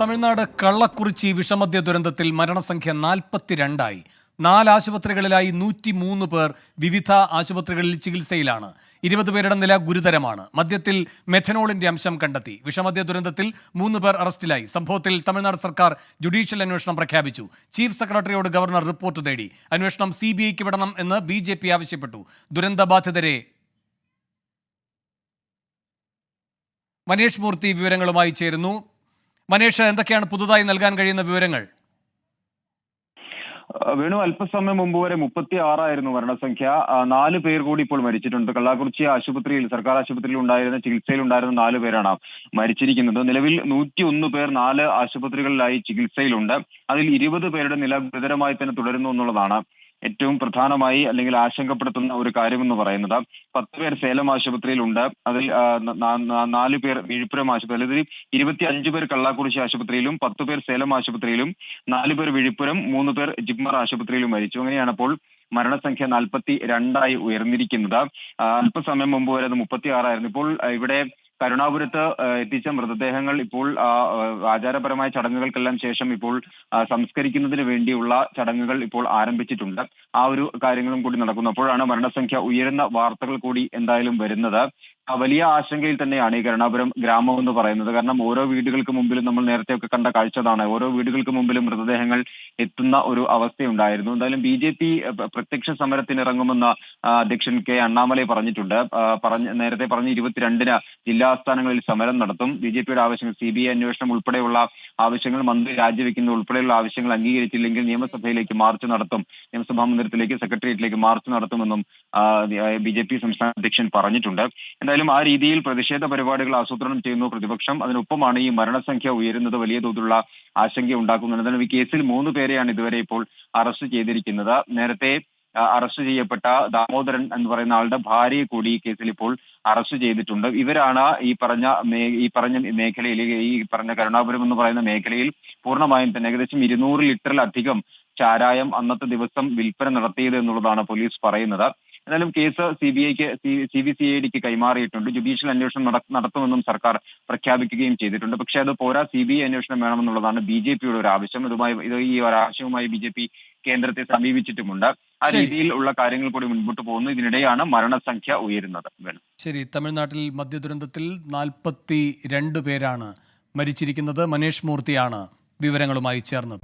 തമിഴ്നാട് കള്ളക്കുറിച്ചി വിഷമദ്യ ദുരന്തത്തിൽ മരണസംഖ്യ നാൽപ്പത്തിരണ്ടായി. നാല് ആശുപത്രികളിലായി നൂറ്റി മൂന്ന് പേർ വിവിധ ആശുപത്രികളിൽ ചികിത്സയിലാണ്. ഇരുപത് പേരുടെ നില ഗുരുതരമാണ്. മദ്യത്തിൽ മെഥനോളിന്റെ അംശം കണ്ടെത്തി. വിഷമദ്യ ദുരന്തത്തിൽ മൂന്ന് പേർ അറസ്റ്റിലായി. സംഭവത്തിൽ തമിഴ്നാട് സർക്കാർ ജുഡീഷ്യൽ അന്വേഷണം പ്രഖ്യാപിച്ചു. ചീഫ് സെക്രട്ടറിയോട് ഗവർണർ റിപ്പോർട്ട് തേടി. അന്വേഷണം സി വിടണം എന്ന് ബി ആവശ്യപ്പെട്ടു. ദുരന്തബാധിതരെ മനീഷ് മൂർത്തി വിവരങ്ങളുമായി ചേരുന്നു. മനേഷ് എന്തൊക്കെയാണ് പുതുതായി നൽകാൻ കഴിയുന്ന വിവരങ്ങൾ? വേണു അല്പസമയം മുമ്പ് വരെ മുപ്പത്തി ആറായിരുന്നു മരണസംഖ്യ നാല് പേർ കൂടി ഇപ്പോൾ മരിച്ചിട്ടുണ്ട്. കള്ളാക്കുറിച്ചി ആശുപത്രിയിൽ സർക്കാർ ആശുപത്രിയിൽ ഉണ്ടായിരുന്ന ചികിത്സയിൽ ഉണ്ടായിരുന്ന നാല് പേരാണ് മരിച്ചിരിക്കുന്നത്. നിലവിൽ നൂറ്റി ഒന്ന് പേർ നാല് ആശുപത്രികളിലായി ചികിത്സയിലുണ്ട്. അതിൽ ഇരുപത് പേരുടെ നില ഗുരുതരമായി തന്നെ തുടരുന്നു എന്നുള്ളതാണ് ഏറ്റവും പ്രധാനമായി അല്ലെങ്കിൽ ആശങ്കപ്പെടുത്തുന്ന ഒരു കാര്യം എന്ന് പറയുന്നത് പത്ത് പേർ സേലം ആശുപത്രിയിലുണ്ട്. അതിൽ നാല് പേർ വിഴുപ്പുരം ആശുപത്രി അതായത് ഇരുപത്തി അഞ്ച് പേർ കള്ളാക്കുറിശി ആശുപത്രിയിലും പത്ത് പേർ സേലം ആശുപത്രിയിലും നാല് പേർ വിഴുപ്പുരം മൂന്ന് പേർ ജിപ്മർ ആശുപത്രിയിലും മരിച്ചു. അങ്ങനെയാണ് അപ്പോൾ മരണസംഖ്യ നാൽപ്പത്തി രണ്ടായി ഉയർന്നിരിക്കുന്നത്. അല്പസമയം മുമ്പ് വരെ അത് മുപ്പത്തി ആറായിരുന്നു ഇപ്പോൾ ഇവിടെ കരുണാപുരത്ത് എത്തിച്ച മൃതദേഹങ്ങൾ ഇപ്പോൾ ആചാരപരമായ ചടങ്ങുകൾക്കെല്ലാം ശേഷം ഇപ്പോൾ സംസ്കരിക്കുന്നതിന് വേണ്ടിയുള്ള ചടങ്ങുകൾ ഇപ്പോൾ ആരംഭിച്ചിട്ടുണ്ട്. ആ ഒരു കാര്യങ്ങളും കൂടി നടക്കുന്നു. അപ്പോഴാണ് മരണസംഖ്യ ഉയരുന്ന വാർത്തകൾ കൂടി എന്തായാലും വരുന്നത്. വലിയ ആശങ്കയിൽ തന്നെയാണ് ഈ കരുണാപുരം ഗ്രാമം എന്ന് പറയുന്നത്. കാരണം ഓരോ വീടുകൾക്ക് മുമ്പിലും നമ്മൾ നേരത്തെ ഒക്കെ കണ്ട കാഴ്ചതാണ്. ഓരോ വീടുകൾക്ക് മുമ്പിലും മൃതദേഹങ്ങൾ എത്തുന്ന ഒരു അവസ്ഥയുണ്ടായിരുന്നു. എന്തായാലും ബി ജെ പി പ്രത്യക്ഷ സമരത്തിനിറങ്ങുമെന്ന് അധ്യക്ഷൻ കെ അണ്ണാമലൈ പറഞ്ഞിട്ടുണ്ട്. പറഞ്ഞ നേരത്തെ പറഞ്ഞ ഇരുപത്തിരണ്ടിന് ജില്ലാസ്ഥാനങ്ങളിൽ സമരം നടത്തും. ബി ജെ പിയുടെ ആവശ്യങ്ങൾ സി ബി ഐ അന്വേഷണം ഉൾപ്പെടെയുള്ള ആവശ്യങ്ങൾ മന്ത്രി രാജിവെക്കുന്ന ഉൾപ്പെടെയുള്ള ആവശ്യങ്ങൾ അംഗീകരിച്ചില്ലെങ്കിൽ നിയമസഭയിലേക്ക് മാർച്ച് നടത്തും. നിയമസഭാ മന്ദിരത്തിലേക്ക് സെക്രട്ടേറിയറ്റിലേക്ക് മാർച്ച് നടത്തുമെന്നും ബി ജെ പി സംസ്ഥാന അധ്യക്ഷൻ പറഞ്ഞിട്ടുണ്ട്. എന്തായാലും ആ രീതിയിൽ പ്രതിഷേധ പരിപാടികൾ ആസൂത്രണം ചെയ്യുന്നു. പ്രതിപക്ഷം അതിനൊപ്പമാണ് ഈ മരണസംഖ്യ ഉയരുന്നത് വലിയ തോതിലുള്ള ആശങ്ക ഉണ്ടാക്കുന്നുണ്ട് എന്തായാലും ഈ കേസിൽ മൂന്ന് പേരെയാണ് ഇതുവരെ ഇപ്പോൾ അറസ്റ്റ് ചെയ്തിരിക്കുന്നത്. നേരത്തെ അറസ്റ്റ് ചെയ്യപ്പെട്ട ദാമോദരൻ എന്ന് പറയുന്ന ആളുടെ ഭാര്യയെ കൂടി ഈ കേസിൽ ഇപ്പോൾ അറസ്റ്റ് ചെയ്തിട്ടുണ്ട്. ഇവരാണ് ഈ പറഞ്ഞ ഈ പറഞ്ഞ മേഖലയിൽ ഈ പറഞ്ഞ കരുണാപുരം എന്ന് പറയുന്ന മേഖലയിൽ പൂർണമായും തന്നെ ഏകദേശം ഇരുന്നൂറ് ലിറ്ററിലധികം ചാരായം അന്നത്തെ ദിവസം വിൽപ്പന നടത്തിയത് എന്നുള്ളതാണ് പോലീസ് പറയുന്നത്. എന്നാലും കേസ് സി ബി ഐക്ക് സി ബി സി ഐ ഡിക്ക് കൈമാറിയിട്ടുണ്ട്. ജുഡീഷ്യൽ അന്വേഷണം നടത്തുമെന്നും സർക്കാർ പ്രഖ്യാപിക്കുകയും ചെയ്തിട്ടുണ്ട്. പക്ഷേ അത് പോരാ സി ബി ഐ അന്വേഷണം വേണമെന്നുള്ളതാണ് ബി ജെ പിയുടെ ഒരു ആവശ്യം. ഇതുമായി ഇത് ഈ ഒരു ആവശ്യവുമായി ബി ജെ പി കേന്ദ്രത്തെ സമീപിച്ചിട്ടുമുണ്ട്. ആ. രീതിയിൽ ഉള്ള കാര്യങ്ങൾ കൂടി മുൻപോട്ട് പോകുന്നു. ഇതിനിടെയാണ് മരണസംഖ്യ ഉയരുന്നത്. ശരി. തമിഴ്നാട്ടിൽ മദ്യ ദുരന്തത്തിൽ നാൽപ്പത്തി രണ്ട് പേരാണ് മരിച്ചിരിക്കുന്നത്. മനേഷ് മൂർത്തിയാണ് വിവരങ്ങളുമായി ചേർന്നത്.